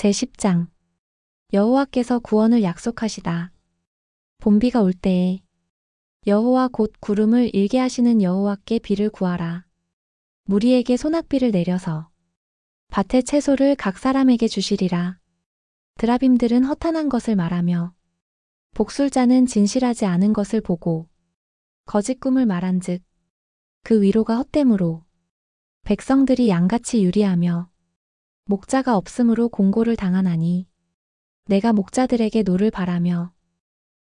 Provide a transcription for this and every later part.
제10장 여호와께서 구원을 약속하시다. 봄비가 올 때에 여호와 곧 구름을 일게 하시는 여호와께 비를 구하라. 무리에게 소낙비를 내려서 밭의 채소를 각 사람에게 주시리라. 드라빔들은 허탄한 것을 말하며 복술자는 진실하지 않은 것을 보고 거짓 꿈을 말한즉 그 위로가 헛됨으로 백성들이 양같이 유리하며 목자가 없으므로 공고를 당하나니 내가 목자들에게 노를 바라며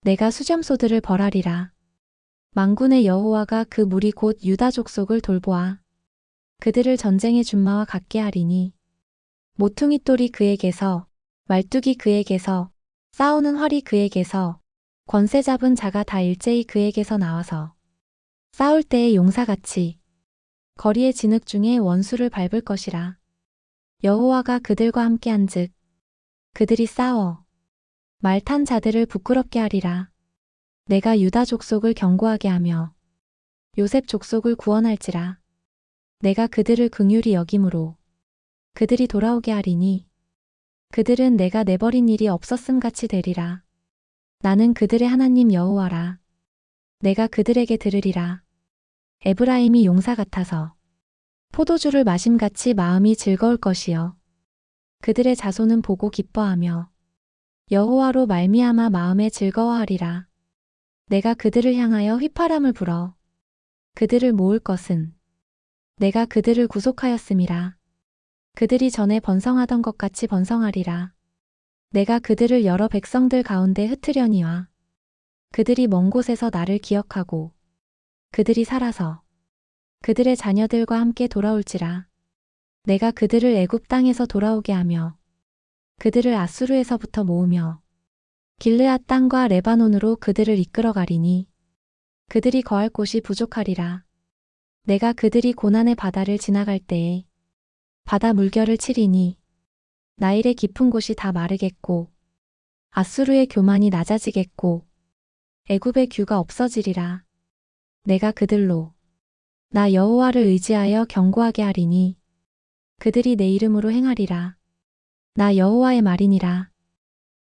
내가 수점소들을 벌하리라. 망군의 여호와가 그 무리 곧 유다 족속을 돌보아 그들을 전쟁의 준마와 같게 하리니 모퉁이 똘이 그에게서 말뚝이 그에게서 싸우는 활이 그에게서 권세 잡은 자가 다 일제히 그에게서 나와서 싸울 때의 용사같이 거리의 진흙 중에 원수를 밟을 것이라. 여호와가 그들과 함께한즉 그들이 싸워 말탄 자들을 부끄럽게 하리라. 내가 유다 족속을 견고하게 하며 요셉 족속을 구원할지라. 내가 그들을 긍휼히 여김으로 그들이 돌아오게 하리니 그들은 내가 내버린 일이 없었음 같이 되리라. 나는 그들의 하나님 여호와라. 내가 그들에게 들으리라. 에브라임이 용사 같아서 포도주를 마심같이 마음이 즐거울 것이요. 그들의 자손은 보고 기뻐하며 여호와로 말미암아 마음에 즐거워하리라. 내가 그들을 향하여 휘파람을 불어 그들을 모을 것은 내가 그들을 구속하였음이라. 그들이 전에 번성하던 것 같이 번성하리라. 내가 그들을 여러 백성들 가운데 흩으려니와 그들이 먼 곳에서 나를 기억하고 그들이 살아서 그들의 자녀들과 함께 돌아올지라. 내가 그들을 애굽 땅에서 돌아오게 하며 그들을 아수르에서부터 모으며 길르앗 땅과 레바논으로 그들을 이끌어 가리니 그들이 거할 곳이 부족하리라. 내가 그들이 고난의 바다를 지나갈 때에 바다 물결을 치리니 나일의 깊은 곳이 다 마르겠고 아수르의 교만이 낮아지겠고 애굽의 규가 없어지리라. 내가 그들로 나 여호와를 의지하여 견고하게 하리니 그들이 내 이름으로 행하리라. 나 여호와의 말이니라.